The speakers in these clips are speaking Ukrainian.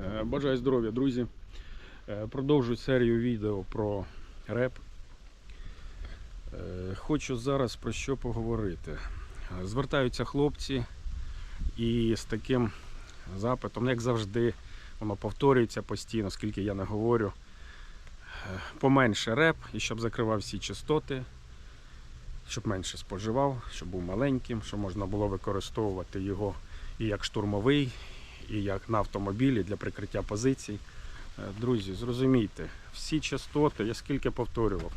Е, Бажаю здоров'я, друзі. Е, Продовжую серію відео про реп. Е, Хочу зараз про що поговорити. Звертаються хлопці і з таким запитом, як завжди, воно повторюється постійно, скільки я не говорю. Поменше реп і щоб закривав всі частоти, щоб менше споживав, щоб був маленьким, щоб можна було використовувати його і як штурмовий, і як на автомобілі для прикриття позицій. Е, Друзі, зрозумійте, всі частоти, я скільки повторював,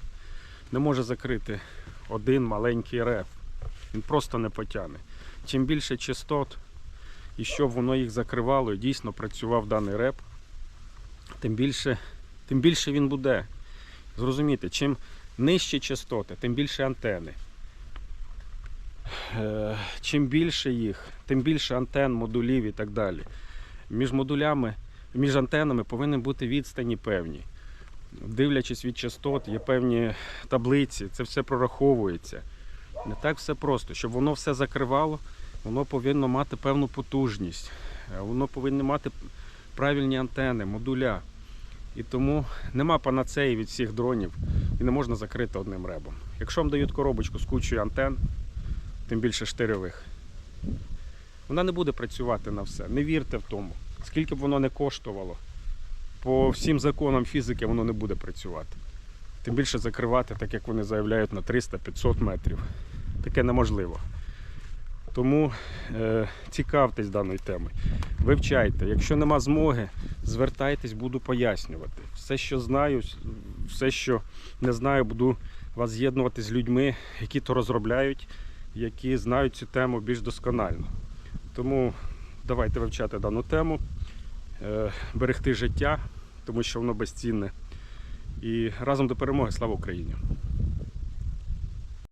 не може закрити один маленький реп. Він просто не потягне. Чим більше частот, і щоб воно їх закривало і дійсно працював даний реп, тим більше, тим більше він буде. Зрозумійте, чим нижчі частоти, тим більше антени. Е, Чим більше їх, тим більше антен, модулів і так далі. Між модулями, між антенами повинні бути відстані певні. Дивлячись від частот, є певні таблиці, це все прораховується. Не так все просто. Щоб воно все закривало, воно повинно мати певну потужність, е, воно повинно мати правильні антени, модуля. І тому нема панацеї від всіх дронів і не можна закрити одним ребом. Якщо вам дають коробочку з кучою антен, тим більше штирьових, вона не буде працювати на все. Не вірте в тому. Скільки б воно не коштувало, по всім законам фізики воно не буде працювати. Тим більше закривати, так як вони заявляють, на 300-500 метрів. Таке неможливо. Тому е, цікавтесь даною темою. Вивчайте. Якщо нема змоги, звертайтесь, буду пояснювати. Все, що знаю, все, що не знаю, буду вас з'єднувати з людьми, які то розробляють, які знають цю тему більш досконально. Тому давайте вивчати дану тему, е, берегти життя, тому що воно безцінне. І разом до перемоги. Слава Україні!